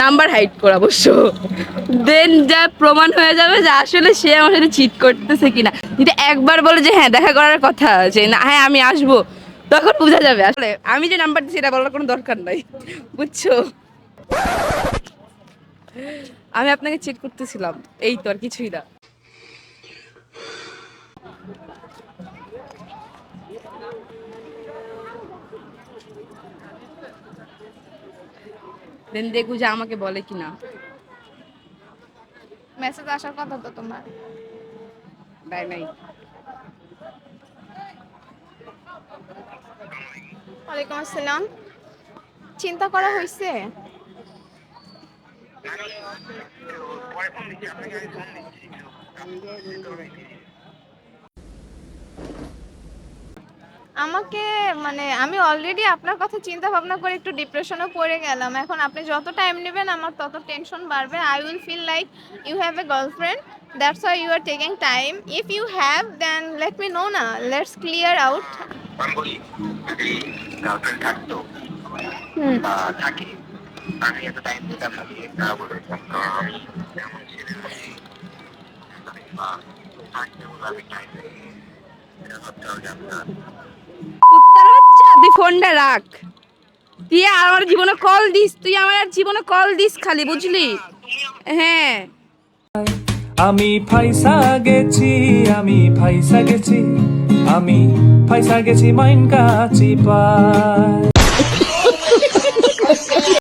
Number hide করা অবশ্য দেন যা প্রমাণ হয়ে যাবে যে আসলে সে আমার সাথে চিট করতেছে কিনা। যদি একবার বলে যে হ্যাঁ দেখা করার কথা যে না হ্যাঁ আমি আসব। তখন বোঝা যাবে। আসলে আমি যে নাম্বার দিচ্ছি এটা বলার কোনো দরকার নাই, বুঝছ? আমি আপনাকে চিট করতেছিলাম, এই তো আর কিছুই না। দেন দেখব যে আমাকে বলে কিনা মেসেজ আসার কথা তো তোমার দেয় নাই ওয়ালাইকুম আসসালাম চিন্তা করা হয়েছে আমাকে মানে আমি অলরেডি আপনার কথা চিন্তা ভাবনা করে একটু ডিপ্রেশনে পড়ে গেলাম। এখন আপনি যত টাইম নেবেন আমার তত টেনশন বাড়বে। I will feel like you have a girlfriend that's why you are taking time if you have then let me know না লেটস ক্লিয়ার আউট আমি বলি যদি গার্লফ্রেন্ড থাকতো হুম আমি এত টাইম দিতাম না দিয়ে না বলে কারণ আমি এমন ছেলে থাকতে বলে আমি টাইম এটা ভাবতে হবে আপনার কুত্তার বাচ্চা তুই ফোনটা রাখ। তুই আমার জীবনে কল দিস, তুই আমার জীবনে কল দিস খালি, বুঝলি? হ্যাঁ। আমি ফাইসা গেছি, আমি ফাইসা গেছি, আমি ফাইসা গেছি মাইন কাছি পায়